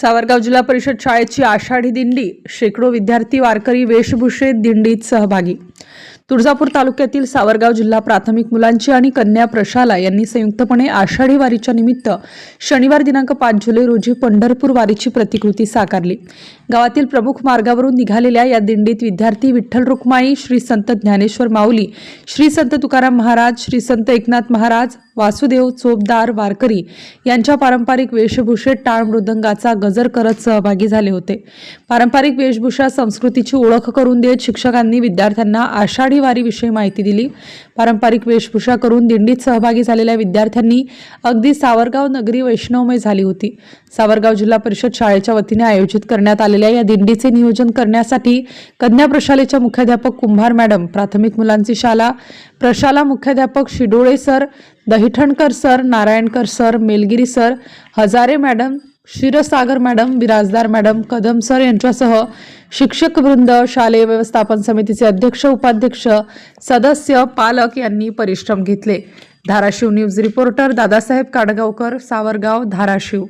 सावरगाव जिल्हा परिषद शाळेची आषाढी दिंडी शेकडो विद्यार्थी वारकरी वेशभूषेत दिंडीत सहभागी. तुळजापूर तालुक्यातील सावरगाव जिल्हा प्राथमिक मुलांची आणि कन्या प्रशाला यांनी संयुक्तपणे आषाढी वारीच्या निमित्त शनिवार दिनांक पाच जुलै रोजी पंढरपूर वारीची प्रतिकृती साकारली. गावातील प्रमुख मार्गावरून निघालेल्या या दिंडीत विद्यार्थी विठ्ठल रुक्माई श्री संत ज्ञानेश्वर माऊली श्री संत तुकाराम महाराज श्री संत एकनाथ महाराज वासुदेव चोपदार वारकरी यांच्या पारंपरिक वेशभूषेत टाळ मृदंगाचा गजर करत सहभागी झाले होते. पारंपरिक वेशभूषा संस्कृतीची ओळख करून देत शिक्षकांनी विद्यार्थ्यांना आषाढी वारीविषयी माहिती दिली. पारंपरिक वेशभूषा करून दिंडीत सहभागी झालेल्या विद्यार्थ्यांनी अगदी सावरगाव नगरी वैष्णवमय झाली होती. सावरगाव जिल्हा परिषद शाळेच्या वतीने आयोजित करण्यात आलेल्या या दिंडीचे नियोजन करण्यासाठी कन्या प्रशालेच्या मुख्याध्यापक कुंभार मॅडम प्राथमिक मुलांची शाळा प्रशाला मुख्याध्यापक Shidole sir Dahithankar sir Narayankar sir Melgiri sir Hazare madam Kshirsagar madam Birajdar madam Kadam sir यांच्यासह शिक्षक वृंद शालेय व्यवस्थापन समितीचे अध्यक्ष उपाध्यक्ष सदस्य पालक यांनी परिश्रम घेतले. Dharashiv news reporter Dadasaheb Kadgaonkar Savargaon Dharashiv.